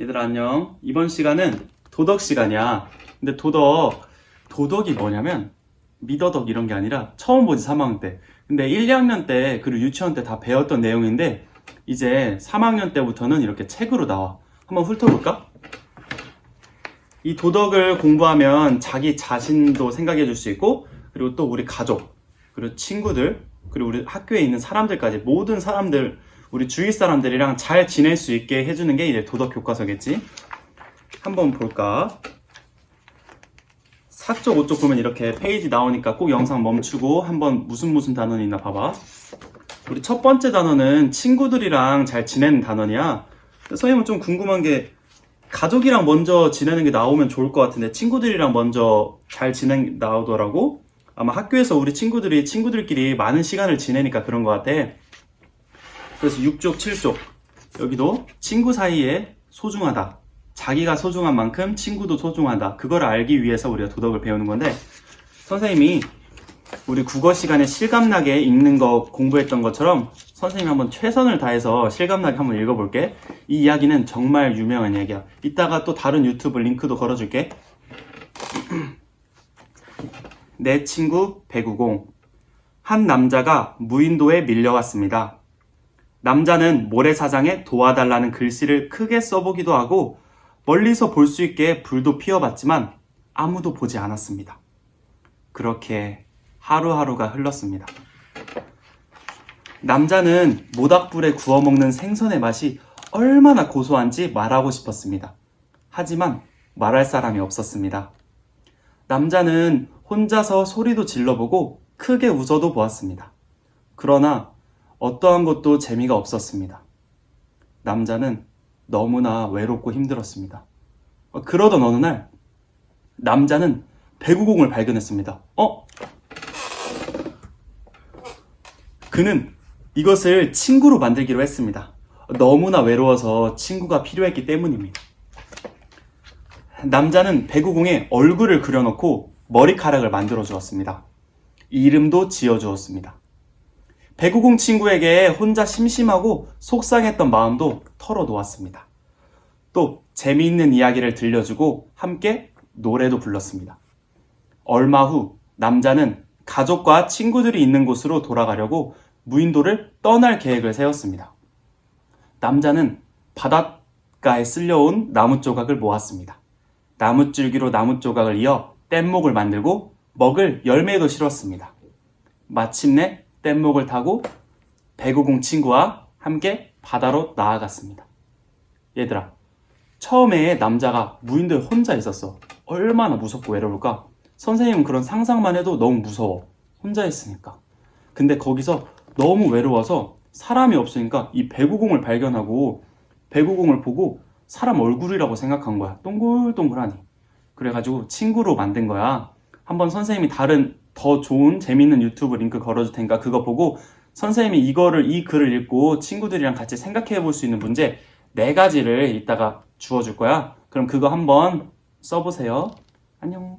얘들아 안녕. 이번 시간은 도덕 시간이야. 근데 도덕, 도덕이 뭐냐면 미더덕 이런 게 아니라 처음 보지 3학년 때. 근데 1, 2학년 때 그리고 유치원 때 다 배웠던 내용인데 이제 3학년 때부터는 이렇게 책으로 나와. 한번 훑어볼까? 이 도덕을 공부하면 자기 자신도 생각해 줄 수 있고 그리고 또 우리 가족 그리고 친구들 그리고 우리 학교에 있는 사람들까지 모든 사람들 우리 주위 사람들이랑 잘 지낼 수 있게 해주는 게 이제 도덕 교과서겠지 한번 볼까 4쪽 5쪽 보면 이렇게 페이지 나오니까 꼭 영상 멈추고 한번 무슨 무슨 단원이 있나 봐봐 우리 첫 번째 단어는 친구들이랑 잘 지내는 단원이야 선생님은 좀 궁금한 게 가족이랑 먼저 지내는 게 나오면 좋을 것 같은데 친구들이랑 먼저 잘 지내 나오더라고. 아마 학교에서 우리 친구들이 친구들끼리 많은 시간을 지내니까 그런 것 같아. 그래서 6쪽, 7쪽 여기도 친구 사이에 소중하다. 자기가 소중한 만큼 친구도 소중하다. 그걸 알기 위해서 우리가 도덕을 배우는 건데 선생님이 우리 국어 시간에 실감나게 읽는 거 공부했던 것처럼 선생님이 한번 최선을 다해서 실감나게 한번 읽어볼게. 이 이야기는 정말 유명한 이야기야. 이따가 또 다른 유튜브 링크도 걸어줄게. 내 친구 배구공. 한 남자가 무인도에 밀려왔습니다. 남자는 모래사장에 도와달라는 글씨를 크게 써보기도 하고 멀리서 볼 수 있게 불도 피워봤지만 아무도 보지 않았습니다. 그렇게 하루하루가 흘렀습니다. 남자는 모닥불에 구워 먹는 생선의 맛이 얼마나 고소한지 말하고 싶었습니다. 하지만 말할 사람이 없었습니다. 남자는 혼자서 소리도 질러보고 크게 웃어도 보았습니다. 그러나 어떠한 것도 재미가 없었습니다. 남자는 너무나 외롭고 힘들었습니다. 어, 그러던 어느 날 남자는 배구공을 발견했습니다. 어? 그는 이것을 친구로 만들기로 했습니다. 너무나 외로워서 친구가 필요했기 때문입니다. 남자는 배구공에 얼굴을 그려놓고 머리카락을 만들어 주었습니다. 이름도 지어 주었습니다. 배구공 친구에게 혼자 심심하고 속상했던 마음도 털어놓았습니다. 또 재미있는 이야기를 들려주고 함께 노래도 불렀습니다. 얼마 후 남자는 가족과 친구들이 있는 곳으로 돌아가려고 무인도를 떠날 계획을 세웠습니다. 남자는 바닷가에 쓸려온 나무 조각을 모았습니다. 나무 줄기로 나무 조각을 이어 뗏목을 만들고 먹을 열매도 실었습니다. 마침내 뗏목을 타고 배구공 친구와 함께 바다로 나아갔습니다. 얘들아, 처음에 남자가 무인도에 혼자 있었어. 얼마나 무섭고 외로울까? 선생님은 그런 상상만 해도 너무 무서워. 혼자 있으니까. 근데 거기서 너무 외로워서 사람이 없으니까 이 배구공을 발견하고 배구공을 보고 사람 얼굴이라고 생각한 거야. 동글동글하니. 그래가지고 친구로 만든 거야. 한번 선생님이 다른 더 좋은 재밌는 유튜브 링크 걸어줄 테니까 그거 보고 선생님이 이거를 이 글을 읽고 친구들이랑 같이 생각해 볼 수 있는 문제 네 가지를 이따가 주어줄 거야. 그럼 그거 한번 써보세요. 안녕.